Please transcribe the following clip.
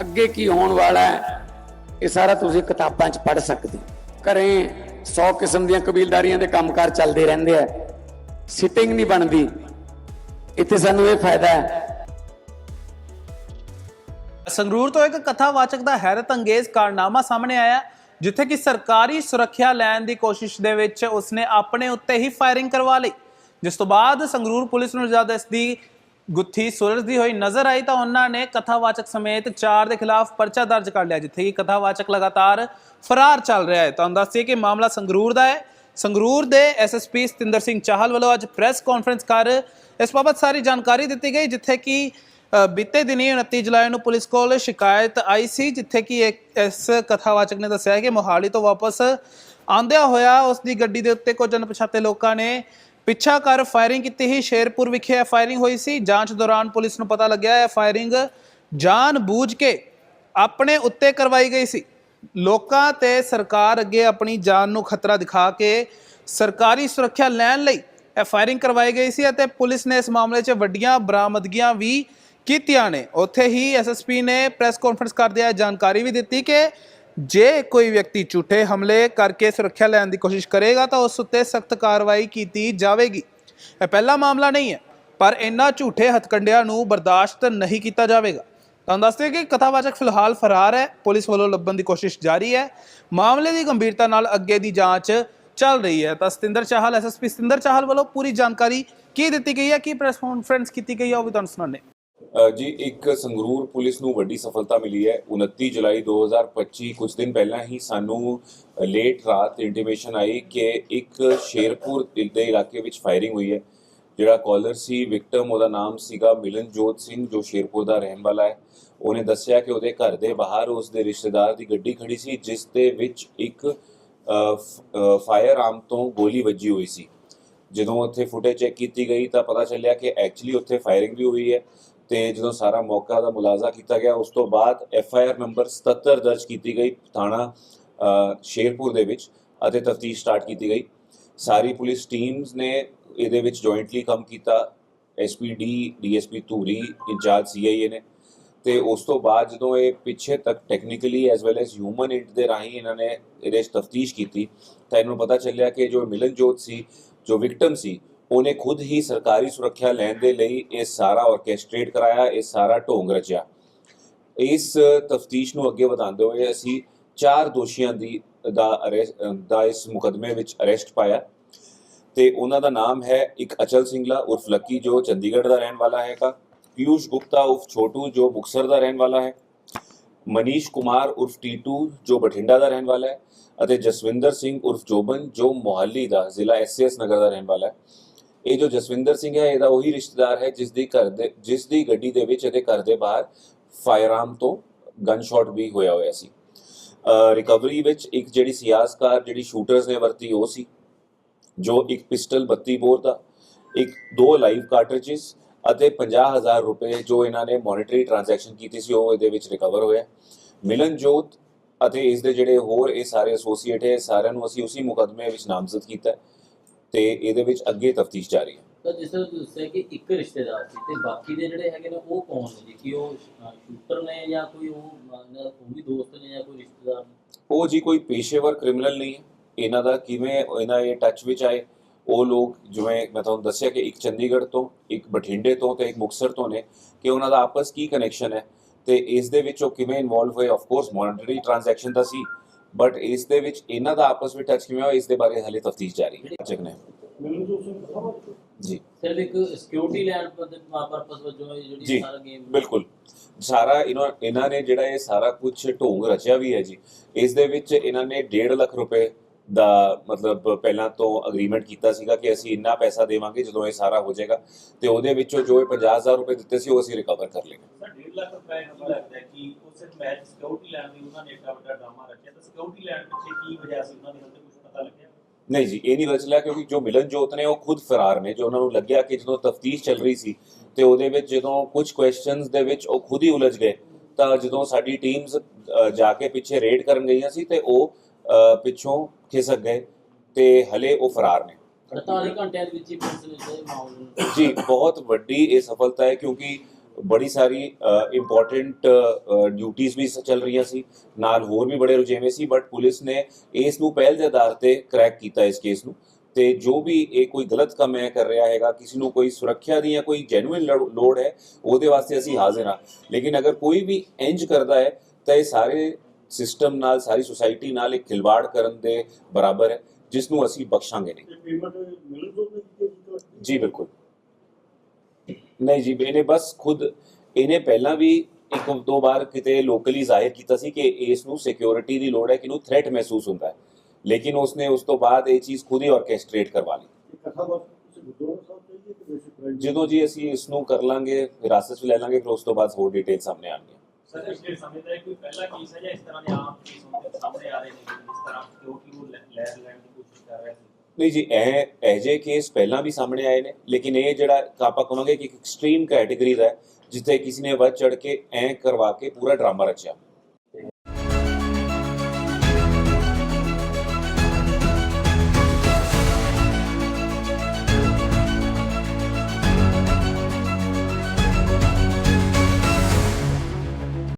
ਅੱਗੇ ਕੀ ਹੋਣ ਵਾਲਾ ਹੈ, ਇਹ ਸਾਰਾ ਤੁਸੀਂ ਕਿਤਾਬਾਂ 'ਚ ਪੜ੍ਹ ਸਕਦੇ ਘਰੇ 100 ਕਿਸਮ ਦੀਆਂ ਕਬੀਲਦਾਰੀਆਂ ਦੇ ਕੰਮਕਾਰ ਚੱਲਦੇ ਰਹਿੰਦੇ ਆ। ਸਿਟਿੰਗ ਨਹੀਂ ਬਣਦੀ। ਇੱਥੇ ਸਾਨੂੰ ਇਹ ਫਾਇਦਾ ਹੈ। ਸੰਗਰੂਰ ਤੋਂ ਇੱਕ ਕਥਾਵਾਚਕ ਦਾ ਹੈਰਤ ਅੰਗੇਜ਼ ਕਾਰਨਾਮਾ ਸਾਹਮਣੇ ਆਇਆ, ਜਿੱਥੇ ਕਿ ਸਰਕਾਰੀ ਸੁਰੱਖਿਆ ਲੈਣ ਦੀ ਕੋਸ਼ਿਸ਼ ਦੇ ਵਿੱਚ ਉਸਨੇ ਆਪਣੇ ਉੱਤੇ ਹੀ ਫਾਇਰਿੰਗ ਕਰਵਾ ਲਈ। ਜਿਸ ਤੋਂ ਬਾਅਦ ਸੰਗਰੂਰ ਪੁਲਿਸ ਨੂੰ ਜਦ ਇਸ ਦੀ ਗੁੱਥੀ ਸੁਲਝਦੀ ਹੋਈ ਨਜ਼ਰ ਆਈ ਤਾਂ ਉਹਨਾਂ ਨੇ ਕਥਾਵਾਚਕ ਸਮੇਤ ਚਾਰ ਦੇ ਖਿਲਾਫ ਪਰਚਾ ਦਰਜ ਕਰ ਲਿਆ, ਜਿੱਥੇ ਕਿ ਕਥਾਵਾਚਕ ਲਗਾਤਾਰ ਫਰਾਰ ਚੱਲ ਰਿਹਾ ਹੈ। ਤੁਹਾਨੂੰ ਦੱਸੀਏ ਕਿ ਮਾਮਲਾ ਸੰਗਰੂਰ ਦਾ ਹੈ। ਸੰਗਰੂਰ ਦੇ ਐਸਐਸਪੀ ਸਤਿੰਦਰ ਸਿੰਘ ਚਾਹਲ ਵੱਲੋਂ ਅੱਜ ਪ੍ਰੈਸ ਕਾਨਫਰੰਸ ਕਰ ਇਸ ਬਾਬਤ ਸਾਰੀ ਜਾਣਕਾਰੀ ਦਿੱਤੀ ਗਈ, ਜਿੱਥੇ ਕਿ ਬੀਤੇ ਦਿਨੀ 29 ਜੁਲਾਈ ਨੂੰ ਪੁਲਿਸ ਕੋਲ ਸ਼ਿਕਾਇਤ ਆਈ ਸੀ, ਜਿੱਥੇ ਕਿ ਇਸ ਕਥਾਵਾਚਕ ਨੇ ਦੱਸਿਆ ਕਿ ਮੋਹਾਲੀ ਤੋਂ ਵਾਪਸ ਆਂਦਿਆਂ ਹੋਇਆ ਉਸ ਦੀ ਗੱਡੀ ਦੇ ਉੱਤੇ ਕੁਝ ਅਣਪਛਾਤੇ ਲੋਕਾਂ ਨੇ ਪਿੱਛਾ ਕਰ ਫਾਇਰਿੰਗ ਕੀਤੀ ਹੀ ਸ਼ੇਰਪੁਰ ਵਿਖੇ ਇਹ ਫਾਇਰਿੰਗ ਹੋਈ ਸੀ। ਜਾਂਚ ਦੌਰਾਨ ਪੁਲਿਸ ਨੂੰ ਪਤਾ ਲੱਗਿਆ ਇਹ ਫਾਇਰਿੰਗ ਜਾਣ ਬੂਝ ਕੇ ਆਪਣੇ ਉੱਤੇ ਕਰਵਾਈ ਗਈ ਸੀ। ਲੋਕਾਂ ਤੇ ਸਰਕਾਰ ਅੱਗੇ ਆਪਣੀ ਜਾਨ ਨੂੰ ਖਤਰਾ ਦਿਖਾ ਕੇ ਸਰਕਾਰੀ ਸੁਰੱਖਿਆ ਲੈਣ ਲਈ ਇਹ ਫਾਇਰਿੰਗ ਕਰਵਾਈ ਗਈ ਸੀ ਅਤੇ ਪੁਲਿਸ ਨੇ ਇਸ ਮਾਮਲੇ 'ਚ ਵੱਡੀਆਂ ਬਰਾਮਦਗੀਆਂ ਵੀ ਕੀਤੀਆਂ ਨੇ। ਉੱਥੇ ਹੀ ਐਸਐਸਪੀ ਨੇ ਪ੍ਰੈਸ ਕਾਨਫਰੰਸ ਕਰਦਿਆਂ ਜਾਣਕਾਰੀ ਵੀ ਦਿੱਤੀ ਕਿ ਜੇ ਕੋਈ ਵਿਅਕਤੀ ਝੂਠੇ ਹਮਲੇ ਕਰਕੇ ਸੁਰੱਖਿਆ ਲੈਣ ਦੀ ਕੋਸ਼ਿਸ਼ ਕਰੇਗਾ ਤਾਂ ਉਸ ਉੱਤੇ ਸਖਤ ਕਾਰਵਾਈ ਕੀਤੀ ਜਾਵੇਗੀ। ਇਹ ਪਹਿਲਾ ਮਾਮਲਾ ਨਹੀਂ ਹੈ, ਪਰ ਇਨ੍ਹਾਂ ਝੂਠੇ ਹਥਕੰਡਿਆਂ ਨੂੰ ਬਰਦਾਸ਼ਤ ਨਹੀਂ ਕੀਤਾ ਜਾਵੇਗਾ। ਤੁਹਾਨੂੰ ਦੱਸਦੇ ਕਿ ਕਥਾਵਾਚਕ ਫਿਲਹਾਲ ਫਰਾਰ ਹੈ, ਪੁਲਿਸ ਵੱਲੋਂ ਲੱਭਣ ਦੀ ਕੋਸ਼ਿਸ਼ ਜਾਰੀ ਹੈ। ਮਾਮਲੇ ਦੀ ਗੰਭੀਰਤਾ ਨਾਲ ਅੱਗੇ ਦੀ ਜਾਂਚ ਚੱਲ ਰਹੀ ਹੈ। ਤਾਂ ਸਤਿੰਦਰ ਚਾਹਲ ਐਸਐਸਪੀ ਸਤਿੰਦਰ ਚਾਹਲ ਵੱਲੋਂ ਪੂਰੀ ਜਾਣਕਾਰੀ ਕੀ ਦਿੱਤੀ ਗਈ ਹੈ, ਕੀ ਪ੍ਰੈਸ ਕਾਨਫਰੰਸ ਕੀਤੀ ਗਈ ਹੈ, ਉਹ ਵੀ ਤੁਹਾਨੂੰ ਸੁਣਾਉਂਦੇ ਜੀ, ਇੱਕ ਸੰਗਰੂਰ ਪੁਲਿਸ ਨੂੰ ਵੱਡੀ ਸਫਲਤਾ ਮਿਲੀ ਹੈ। 29 ਜੁਲਾਈ 2025 ਕੁਝ ਦਿਨ ਪਹਿਲਾਂ ਹੀ ਸਾਨੂੰ ਲੇਟ ਰਾਤ ਇੰਟੀਮੇਸ਼ਨ ਆਈ ਕਿ ਇੱਕ ਸ਼ੇਰਪੁਰ ਦੇ ਇਲਾਕੇ ਵਿੱਚ ਫਾਇਰਿੰਗ ਹੋਈ ਹੈ। ਜਿਹੜਾ ਕਾਲਰ ਸੀ ਵਿਕਟਮ ਉਹਦਾ ਨਾਮ ਸੀਗਾ ਮਿਲਨਜੋਤ ਸਿੰਘ, ਜੋ ਸ਼ੇਰਪੁਰ ਦਾ ਰਹਿਣ ਵਾਲਾ ਹੈ। ਉਹਨੇ ਦੱਸਿਆ ਕਿ ਉਹਦੇ ਘਰ ਦੇ ਬਾਹਰ ਉਸ ਦੇ ਰਿਸ਼ਤੇਦਾਰ ਦੀ ਗੱਡੀ ਖੜੀ ਸੀ, ਜਿਸ ਦੇ ਵਿੱਚ ਇੱਕ ਫਾਇਰ ਆਰਮ ਤੋਂ ਗੋਲੀ ਵੱਜੀ ਹੋਈ ਸੀ। ਜਦੋਂ ਉੱਥੇ ਫੁਟੇਜ ਚੈੱਕ ਕੀਤੀ ਗਈ ਤਾਂ ਪਤਾ ਚੱਲਿਆ ਕਿ ਐਕਚੁਅਲੀ ਉੱਥੇ ਫਾਇਰਿੰਗ ਵੀ ਹੋਈ ਹੈ। ਤੇ ਜਦੋਂ ਸਾਰਾ ਮੌਕਾ ਦਾ ਮੁਲਾਜ਼ਾ ਕੀਤਾ ਗਿਆ, ਉਸ ਤੋਂ ਬਾਅਦ ਐਫ ਆਈ ਆਰ ਨੰਬਰ 77 ਦਰਜ ਕੀਤੀ ਗਈ ਥਾਣਾ ਸ਼ੇਰਪੁਰ ਦੇ ਵਿੱਚ ਅਤੇ ਤਫਤੀਸ਼ ਸਟਾਰਟ ਕੀਤੀ ਗਈ। ਸਾਰੀ ਪੁਲਿਸ ਟੀਮਸ ਨੇ ਇਹਦੇ ਵਿੱਚ ਜੁਆਇੰਟਲੀ ਕੰਮ ਕੀਤਾ। SPD DSP Dhuri, incharge CIA ਨੇ। ਤੇ ਉਸ ਤੋਂ ਬਾਅਦ ਜਦੋਂ ਇਹ ਪਿੱਛੇ ਤੱਕ technically as well as human int ਦੇ ਰਾਹੀਂ ਇਹਨਾਂ ਨੇ ਇਹਦੇ 'ਚ ਤਫਤੀਸ਼ ਕੀਤੀ, ਤਾਂ ਇਹਨੂੰ ਪਤਾ ਚੱਲਿਆ ਕਿ ਜੋ ਮਿਲਨਜੋਤ ਸੀ, ਜੋ ਵਿਕਟਮ ਸੀ ਉਹਨੇ ਖੁਦ ਹੀ ਸਰਕਾਰੀ ਸੁਰੱਖਿਆ ਲੈਣ ਦੇ ਲਈ ਇਹ ਸਾਰਾ ਆਰਕੈਸਟ੍ਰੇਟ ਕਰਾਇਆ, ਇਹ ਸਾਰਾ ਢੋਂਗ ਰਚਿਆ। ਇਸ ਤਫਤੀਸ਼ ਨੂੰ ਅੱਗੇ ਵਧਾਉਂਦੇ ਹੋਏ ਅਸੀਂ ਚਾਰ ਦੋਸ਼ੀਆਂ ਦੀ, ਦਾ ਅਰੈਸਟ, ਦਾ ਇਸ ਮੁਕਦਮੇ ਵਿੱਚ ਅਰੈਸਟ ਪਾਇਆ। ਤੇ ਉਹਨਾਂ ਦਾ ਨਾਮ ਹੈ ਇੱਕ ਅਚਲ ਸਿੰਘਲਾ ਉਰਫ ਲੱਕੀ, ਜੋ ਚੰਡੀਗੜ੍ਹ ਦਾ ਰਹਿਣ ਵਾਲਾ ਹੈਗਾ। ਪਿਊਸ਼ ਗੁਪਤਾ ਉਰਫ ਛੋਟੂ, ਜੋ ਮੁਕਸਰ ਦਾ ਰਹਿਣ ਵਾਲਾ ਹੈ। ਮਨੀਸ਼ ਕੁਮਾਰ ਉਰਫ ਟੀਟੂ, ਜੋ ਬਠਿੰਡਾ ਦਾ ਰਹਿਣ ਵਾਲਾ ਹੈ। ਅਤੇ ਜਸਵਿੰਦਰ ਸਿੰਘ ਉਰਫ ਜੋਬਨ, ਜੋ ਮੋਹਾਲੀ ਦਾ ਜ਼ਿਲ੍ਹਾ ਐਸਐਸ ਨਗਰ ਦਾ ਰਹਿਣ ਵਾਲਾ ਹੈ। ਇਹ ਜੋ ਜਸਵਿੰਦਰ ਸਿੰਘ ਹੈ, ਇਹਦਾ ਉਹੀ ਰਿਸ਼ਤੇਦਾਰ ਹੈ ਜਿਸ ਦੀ ਘਰ ਦੇ ਜਿਸ ਦੀ ਗੱਡੀ ਦੇ ਵਿੱਚ ਇਹਦੇ ਘਰ ਦੇ ਬਾਹਰ ਫਾਇਰਆਰਮ ਤੋਂ ਗਨ ਸ਼ਾਟ ਵੀ ਹੋਇਆ ਹੋਇਆ ਸੀ। ਰਿਕਵਰੀ ਵਿੱਚ ਇੱਕ ਜਿਹੜੀ ਸਿਆਸਕਾਰ ਜਿਹੜੀ ਸ਼ੂਟਰਸ ਨੇ ਵਰਤੀ, ਉਹ ਸੀ, ਜੋ ਇੱਕ ਪਿਸਟਲ 32 ਬੋਰ ਦਾ, ਇੱਕ ਦੋ ਲਾਈਵ ਕਾਰਟ੍ਰਿਜਸ ਅਤੇ 50000 ਰੁਪਏ ਜੋ ਇਹਨਾਂ ਨੇ ਮੋਨਿਟਰੀ ਟ੍ਰਾਂਜੈਕਸ਼ਨ ਕੀਤੀ ਸੀ, ਉਹ ਇਹਦੇ ਵਿੱਚ ਰਿਕਵਰ ਹੋਇਆ। ਮਿਲਨਜੋਤ ਅਤੇ ਇਸ ਦੇ ਜਿਹੜੇ ਹੋਰ, ਇਹ ਸਾਰੇ ਐਸੋਸੀਏਟ ਹੈ ਸਾਰਿਆਂ ਨੂੰ ਅਸੀਂ ਉਸੇ ਮੁਕਦਮੇ ਵਿੱਚ ਨਾਮਜ਼ਦ ਕੀਤਾ ਹੈ। ਤੇ ਇਹਦੇ ਵਿੱਚ ਅੱਗੇ ਤਫਤੀਸ਼ ਜਾਰੀ ਹੈ। ਤਾਂ ਜਿਸ ਤਰ੍ਹਾਂ ਤੁਸੀਂ ਦੱਸਿਆ ਕਿ ਇੱਕ ਰਿਸ਼ਤੇਦਾਰ ਸੀ ਤੇ ਬਾਕੀ ਦੇ ਜਿਹੜੇ ਹੈਗੇ ਨੇ ਉਹ ਕੌਣ ਨੇ? ਜੀ ਕਿ ਉਹ ਸ਼ੂਟਰ ਨੇ ਜਾਂ ਕੋਈ ਉਹ ਅਹ, ਉਹ ਵੀ ਦੋਸਤ ਨੇ ਜਾਂ ਕੋਈ ਰਿਸ਼ਤੇਦਾਰ ਨੇ? ਉਹ ਜੀ ਕੋਈ ਪੇਸ਼ੇਵਰ ਕ੍ਰਿਮੀਨਲ ਨਹੀਂ ਹੈ। ਇਹਨਾਂ ਦਾ ਕਿਵੇਂ ਇਹਨਾਂ ਇਹ ਟੱਚ ਵਿੱਚ ਆਏ? ਉਹ ਲੋਕ ਜਿਵੇਂ ਮੈਂ ਤੁਹਾਨੂੰ ਦੱਸਿਆ ਕਿ ਇੱਕ ਚੰਡੀਗੜ੍ਹ ਤੋਂ ਇੱਕ ਬਠਿੰਡੇ ਤੋਂ ਤੇ ਇੱਕ ਮੁਕਤਸਰ ਤੋਂ ਨੇ ਕਿ ਉਹਨਾਂ ਦਾ ਆਪਸ ਕੀ ਕਨੈਕਸ਼ਨ ਹੈ? ਤੇ ਇਸ ਦੇ ਵਿੱਚ ਉਹ ਕਿਵੇਂ ਇਨਵੋਲਵ ਹੋਏ? ਆਫ ਕੋਰਸ ਮੋਨਿਟਰੀ ਟ੍ਰਾਂਜੈਕਸ਼ਨ ਤਾਂ ਸੀ ਬਟ ਇਸ ਦੇ ਵਿੱਚ ਇਹਨਾਂ ਦਾ ਆਪਸ ਵਿੱਚ ਟੱਚ ਕਿਵੇਂ ਹੋਇਆ ਇਸ ਦੇ ਬਾਰੇ ਹਲੇ ਤਫਤੀਸ਼ ਜਾਰੀ ਹੈ। ਚੈੱਕ ਨੇ। ਜੀ। ਸਿਰਫ ਇੱਕ ਸਿਕਿਉਰਿਟੀ ਲੈਣ ਪਰਪਸ ਵਜੋਂ ਇਹ ਜਿਹੜੀ ਸਾਰਾ ਗੇਮ ਬਿਲਕੁਲ। ਸਾਰਾ ਇਹਨਾਂ ਇਹਨਾਂ ਨੇ ਜਿਹੜਾ ਇਹ ਸਾਰਾ ਕੁਝ ਢੋਂਗ ਰਚਿਆ ਵੀ ਹੈ ਜੀ। ਇਸ ਦੇ ਵਿੱਚ ਇਹਨਾਂ ਨੇ 1.5 ਲੱਖ ਰੁਪਏ ਦਾ ਮਤਲਬ ਪਹਿਲਾਂ ਤੋਂ ਅਗਰੀਮੈਂਟ ਕੀਤਾ ਸੀਗਾ ਕਿ ਅਸੀਂ ਇੰਨਾ ਪੈਸਾ ਦੇਵਾਂਗੇ ਜਦੋਂ ਇਹ ਸਾਰਾ ਹੋ ਜਾਏਗਾ ਤੇ ਉਹਦੇ ਵਿੱਚੋਂ ਜੋ ਇਹ 50000 ਰੁਪਏ ਦਿੱਤੇ ਸੀ ਉਹ ਅਸੀਂ ਰਿਕਵਰ ਕਰ ਲੇਗੇ ਸਰ 1.5 ਲੱਖ ਰੁਪਏ ਕੀ ਲੱਗਦਾ ਹੈ ਕਿ ਉਹ ਸਿਰਫ ਮੈਚ ਸਿਕਿਉਰਿਟੀ ਲੈਣ ਦੀ ਉਹਨਾਂ ਨੇ ਏਡਾ ਵੱਡਾ ਡਰਾਮਾ ਰੱਖਿਆ ਤਾਂ ਸਿਕਿਉਰਿਟੀ ਲੈਣ ਪਿੱਛੇ ਕੀ ਵਜ੍ਹਾ ਸੀ? ਉਹਨਾਂ ਦੀ ਹਾਲੇ ਕੁਝ ਪਤਾ ਲੱਗਿਆ? ਨਹੀਂ ਜੀ ਇਹ ਨਹੀਂ ਲਿਆ ਕਿਉਂਕਿ ਜੋ ਮਿਲਨ ਜੋਤ ਨੇ ਉਹ ਖੁਦ ਫਰਾਰ ਨੇ ਜੋ ਉਹਨਾਂ ਨੂੰ ਲੱਗਿਆ ਕਿ ਜਦੋਂ ਤਫਤੀਸ਼ ਚੱਲ ਰਹੀ ਸੀ ਤੇ ਉਹਦੇ ਵਿੱਚ ਜਦੋਂ ਕੁਝ ਕੁਐਸਚਨਸ ਦੇ ਵਿੱਚ ਉਹ ਖੁਦ ਹੀ ਉਲਝ ਗਏ ਤਾਂ ਜਦੋਂ ਸਾਡੀ ਟੀਮਸ ਜਾ ਕੇ ਪਿੱਛੇ ਰੇਡ ਕਰਨ ਗਈਆਂ ਸੀ ਤੇ ਉਹ ਪਿੱਛੋਂ ਖਿਸਕ ਗਏ ਤੇ ਹਲੇ ਉਹ ਫਰਾਰ ਨੇ। 48 ਘੰਟਿਆਂ ਦੇ ਵਿੱਚ ਹੀ ਪੁਲਿਸ ਨੇ ਇਹ ਮਾਮਲੇ ਜੀ ਬਹੁਤ ਵੱਡੀ ਇਹ ਸਫਲਤਾ ਹੈ ਕਿਉਂਕਿ ਬੜੀ ਸਾਰੀ ਇੰਪੋਰਟੈਂਟ ਡਿਊਟੀਆਂ ਵੀ ਚੱਲ ਰਹੀਆਂ ਸੀ। ਨਾਲ ਹੋਰ ਵੀ ਬੜੇ ਰੁਝੇਵੇਂ ਸੀ ਬਟ ਪੁਲਿਸ ਨੇ ਇਸ ਨੂੰ ਪਹਿਲ ਦੇ ਆਧਾਰ ਤੇ ਕ੍ਰੈਕ ਕੀਤਾ ਇਸ ਕੇਸ ਨੂੰ। ਤੇ ਜੋ ਵੀ ਇਹ ਕੋਈ ਗਲਤ ਕੰਮ ਹੈ ਕਰ ਰਿਹਾ ਹੈਗਾ ਕਿਸੇ ਨੂੰ ਕੋਈ ਸੁਰੱਖਿਆ ਦੀ ਜਾਂ ਕੋਈ ਜੈਨੂਇਨ ਲੋੜ ਹੈ ਉਹਦੇ ਵਾਸਤੇ ਅਸੀਂ ਹਾਜ਼ਰ ਹਾਂ। ਲੇਕਿਨ ਅਗਰ ਕੋਈ ਵੀ ਇੰਜ ਕਰਦਾ ਹੈ ਤਾਂ ਇਹ ਸਾਰੇ ਸਿਸਟਮ ਨਾਲ ਸਾਰੀ ਸੁਸਾਇਟੀ ਨਾਲ ਇੱਕ ਖਿਲਵਾੜ ਕਰਨ ਦੇ ਬਰਾਬਰ ਹੈ ਜਿਸ ਨੂੰ ਅਸੀਂ ਬਖਸ਼ਾਂਗੇ ਨਹੀਂ। ਜੀ ਬਿਲਕੁਲ। ਨਹੀਂ ਜੀ ਇਹਨੇ ਬਸ ਖੁਦ ਇਹਨੇ ਪਹਿਲਾਂ ਵੀ ਇੱਕ ਦੋ ਵਾਰ ਕਿਤੇ ਲੋਕਲੀ ਜ਼ਾਹਿਰ ਕੀਤਾ ਸੀ ਕਿ ਇਸ ਨੂੰ ਸਿਕਿਉਰਿਟੀ ਦੀ ਲੋੜ ਹੈ ਕਿ ਨੂੰ ਥ੍ਰੈਟ ਮਹਿਸੂਸ ਹੁੰਦਾ ਹੈ। ਲੇਕਿਨ ਉਸਨੇ ਉਸ ਤੋਂ ਬਾਅਦ ਇਹ ਚੀਜ਼ ਖੁਦ ਹੀ ਆਰਕੈਸਟ੍ਰੇਟ ਕਰਵਾ ਲਈ। ਜਦੋਂ ਜੀ ਅਸੀਂ ਇਸ ਨੂੰ ਕਰ ਲਾਂਗੇ ਹਿਰਾਸਤ 'ਚ ਲੈ ਲਾਂਗੇ ਫਿਰ ਉਸ ਤੋਂ ਬਾਅਦ ਹੋਰ ਡਿਟੇਲ ਸਾਹਮਣੇ ਆਣਗੀਆਂ ਸਰ ਪਿਛਲੇ ਸਮੇਂ ਦਾ ਇਹ ਕੋਈ ਪਹਿਲਾ ਕੇਸ ਹੈ ਜਾਂ ਇਸ ਤਰ੍ਹਾਂ ਦੇ ਆਮ ਕੇਸ ਹੁੰਦੇ ਸਾਹਮਣੇ ਆ ਰਹੇ ਨੇ ਕਿ ਇਸ ਤਰ੍ਹਾਂ ਸਿਕਿਉਰਿਟੀ ਨੂੰ ਲੈ ਲੈ ਲੈਣ ਦੀ ਕੋਸ਼ਿਸ਼ ਕਰ ਰਿਹਾ ਸੀ ਨਹੀਂ ਜੀ ਇਹ ਇਹ ਜਿਹੇ ਕੇਸ ਪਹਿਲਾਂ ਵੀ ਸਾਹਮਣੇ ਆਏ ਨੇ ਲੇਕਿਨ ਇਹ ਜਿਹੜਾ ਆਪਾਂ ਕਹਾਂਗੇ ਕਿ ਇੱਕ ਐਕਸਟ੍ਰੀਮ ਕੈਟਾਗਰੀ ਦਾ ਹੈ ਜਿੱਥੇ ਕਿਸੇ ਨੇ ਵੱਧ ਚੜ ਕੇ ਐ ਕਰਵਾ ਕੇ ਪੂਰਾ ਡਰਾਮਾ ਰਚਿਆ